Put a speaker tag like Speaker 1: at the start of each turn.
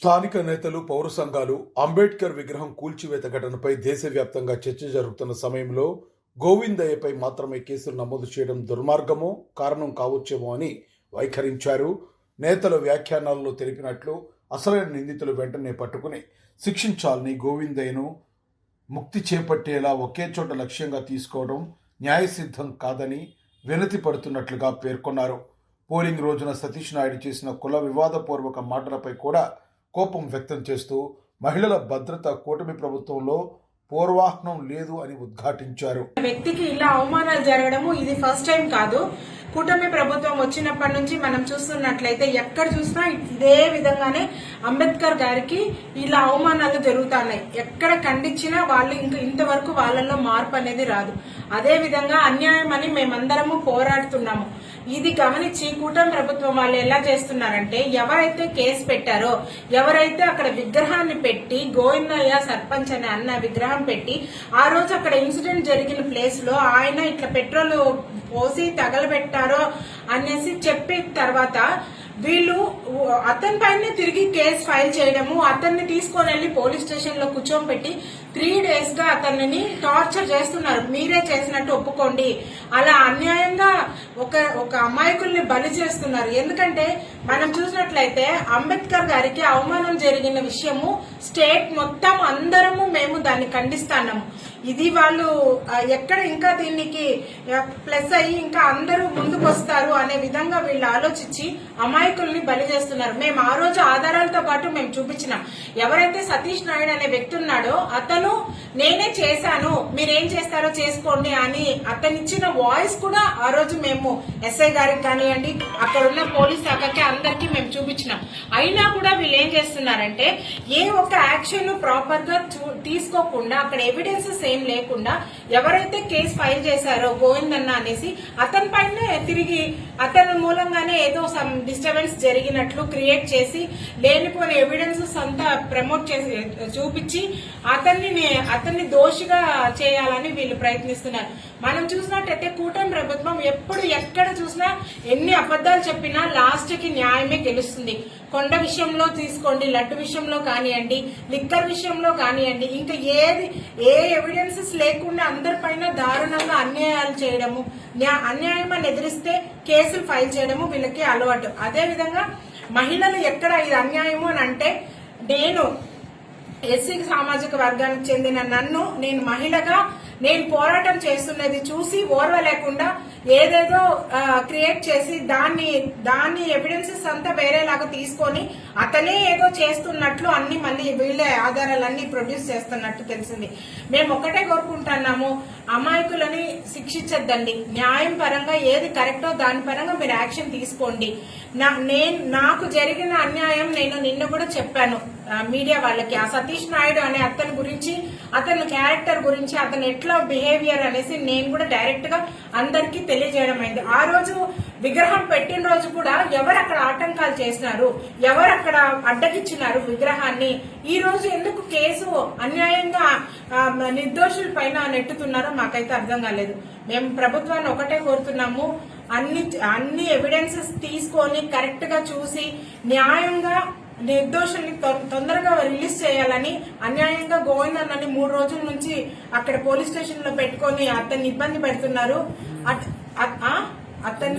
Speaker 1: స్థానిక నేతలు పౌర సంఘాలు అంబేద్కర్ విగ్రహం కూల్చివేత ఘటనపై దేశవ్యాప్తంగా చర్చ జరుగుతున్న సమయంలో గోవిందయ్యపై మాత్రమే కేసులు నమోదు చేయడం దుర్మార్గమో కారణం కావచ్చేమో అని వైఖరించారు. నేతల వ్యాఖ్యానాల్లో తెలిపినట్లు అసలైన నిందితులు వెంటనే పట్టుకుని శిక్షించాలని గోవిందయ్యను ముక్తి చేపట్టేలా ఒకే చోట లక్ష్యంగా తీసుకోవడం న్యాయసిద్ధం కాదని వినతి పడుతున్నట్లుగా పేర్కొన్నారు. పోలింగ్ రోజున సతీష్ నాయుడు చేసిన కుల వివాదపూర్వక మాటలపై కూడా కోపం వ్యక్తం చేస్తూ మహిళల భద్రత కూటమి ప్రభుత్వంలో పూర్వాహ్నం లేదు అని ఉద్ఘాటించారు.
Speaker 2: వ్యక్తికి ఇలా అవమానాలు జరగడము ఇది ఫస్ట్ టైం కాదు. కూటమి ప్రభుత్వం వచ్చినప్పటి నుంచి మనం చూస్తున్నట్లయితే ఎక్కడ చూసినా ఇదే విధంగానే అంబేద్కర్ గారికి ఇలా అవమానాలు జరుగుతున్నాయి. ఎక్కడ ఖండించినా వాళ్ళు ఇంక ఇంతవరకు వాళ్ళల్లో మార్పు అనేది రాదు. అదే విధంగా అన్యాయం అని మేమందరము పోరాడుతున్నాము. ఇది గమనించి కూటమి ప్రభుత్వం వాళ్ళు ఎలా చేస్తున్నారంటే ఎవరైతే కేసు పెట్టారో ఎవరైతే అక్కడ విగ్రహాన్ని పెట్టి గోవిందయ్య సర్పంచ్ అని అన్న విగ్రహం పెట్టి ఆ రోజు అక్కడ ఇన్సిడెంట్ జరిగిన ప్లేస్లో ఆయన ఇట్లా పెట్రోల్ పోసి తగలబెట్టారో అనేసి చెప్పిన తర్వాత వీళ్ళు అతని పైన తిరిగి కేసు ఫైల్ చేయడము అతన్ని తీసుకొని వెళ్ళి పోలీస్ స్టేషన్లో కూర్చోబెట్టి త్రీ డేస్గా అతన్ని టార్చర్ చేస్తున్నారు. మీరే చేసినట్టు ఒప్పుకోండి. అలా అన్యాయంగా ఒక ఒక అమాయకుల్ని బలి చేస్తున్నారు. ఎందుకంటే మనం చూసినట్లయితే అంబేద్కర్ గారికి అవమానం జరిగిన విషయము స్టేట్ మొత్తం అందరము మేము దాన్ని ఖండిస్తున్నాము. ఇది వాళ్ళు ఎక్కడ ఇంకా దీనికి ప్లస్ అయ్యి ఇంకా అందరూ ముందుకు వస్తారు అనే విధంగా వీళ్ళు ఆలోచించి అమాయకుల్ని బలి చేస్తున్నారు. మేము ఆ రోజు ఆధారాలతో పాటు మేము చూపించినాం. ఎవరైతే సతీష్ నాయుడు అనే వ్యక్తి ఉన్నాడో అతను నేనే చేశాను మీరేం చేస్తారో చేసుకోండి అని అతనిచ్చిన వాయిస్ కూడా ఆ రోజు మేము ఎస్ఐ గారికి కానివ్వండి అక్కడ ఉన్న పోలీస్ శాఖకి అందరికీ మేము చూపించినాం. అయినా కూడా వీళ్ళు ఏం చేస్తున్నారంటే ఏ ఒక్క యాక్షన్ ప్రాపర్గా చూ- తీసుకోకుండా అక్కడ ఎవిడెన్సెస్ ఏం లేకుండా ఎవరైతే కేసు ఫైల్ చేశారో గోవిందన్న అనేసి అతని పైన తిరిగి అతని మూలంగానే ఏదో సమ్ డిస్టర్బెన్స్ జరిగినట్లు క్రియేట్ చేసి లేనిపోయిన ఎవిడెన్సెస్ అంతా ప్రమోట్ చేసి చూపించి అతన్ని అతన్ని దోషిగా చేయాలని వీళ్ళు ప్రయత్నిస్తున్నారు. మనం చూసినట్టయితే కూటమి ప్రభుత్వం ఎప్పుడు ఎక్కడ చూసినా ఎన్ని అబద్ధాలు చెప్పినా లాస్ట్కి న్యాయమే గెలుస్తుంది. కొండ విషయంలో తీసుకోండి లడ్డు విషయంలో కానివ్వండి లిక్కర్ విషయంలో కానివ్వండి ఇంకా ఏది ఏ ఎవిడెన్సెస్ లేకుండా అందరిపైన దారుణంగా అన్యాయాలు చేయడము అన్యాయం అని ఎదిరిస్తే కేసులు ఫైల్ చేయడము వీళ్ళకి అలవాటు. అదే విధంగా మహిళలు ఎక్కడ ఇది అన్యాయము అని అంటే నేను ఎస్సీ సామాజిక వర్గానికి చెందిన నన్ను నేను మహిళగా నేను పోరాటం చేస్తున్నది చూసి ఓర్వలేకుండా ఏదేదో క్రియేట్ చేసి దాన్ని దాన్ని ఎవిడెన్సెస్ అంతా వేరేలాగా తీసుకొని అతనే ఏదో చేస్తున్నట్లు అన్ని మళ్ళీ వీళ్ళే ఆధారాలన్నీ ప్రొడ్యూస్ చేస్తున్నట్టు తెలిసింది. మేము ఒకటే కోరుకుంటున్నాము అమాయకులని శిక్షించద్దండి. న్యాయం పరంగా ఏది కరెక్టో దాని పరంగా మీరు యాక్షన్ తీసుకోండి. నా నేను నాకు జరిగిన అన్యాయం నేను నిన్న కూడా చెప్పాను మీడియా వాళ్ళకి. ఆ సతీష్ నాయుడు అనే అతని గురించి అతని క్యారెక్టర్ గురించి అతను ఎట్లా బిహేవియర్ అనేసి నేను కూడా డైరెక్ట్గా అందరికీ తెలియజేయడం అయింది. ఆ రోజు విగ్రహం పెట్టిన రోజు కూడా ఎవరు అక్కడ ఆటంకాలు చేసినారు? ఎవరు అక్కడ అడ్డగిచ్చినారు విగ్రహాన్ని? ఈ రోజు ఎందుకు కేసు అన్యాయంగా నిర్దోషుల పైన నెట్టుతున్నారో మాకైతే అర్థం కాలేదు. మేము ప్రభుత్వాన్ని ఒకటే కోరుతున్నాము. అన్ని అన్ని ఎవిడెన్సెస్ తీసుకొని కరెక్ట్గా చూసి న్యాయంగా నిర్దోషుల్ని తొందరగా రిలీజ్ చేయాలని అన్యాయంగా గోవిందన్నని మూడు రోజుల నుంచి అక్కడ పోలీస్ స్టేషన్లో పెట్టుకొని అతన్ని ఇబ్బంది పెడుతున్నారు అట్- ఆ? అతన్ని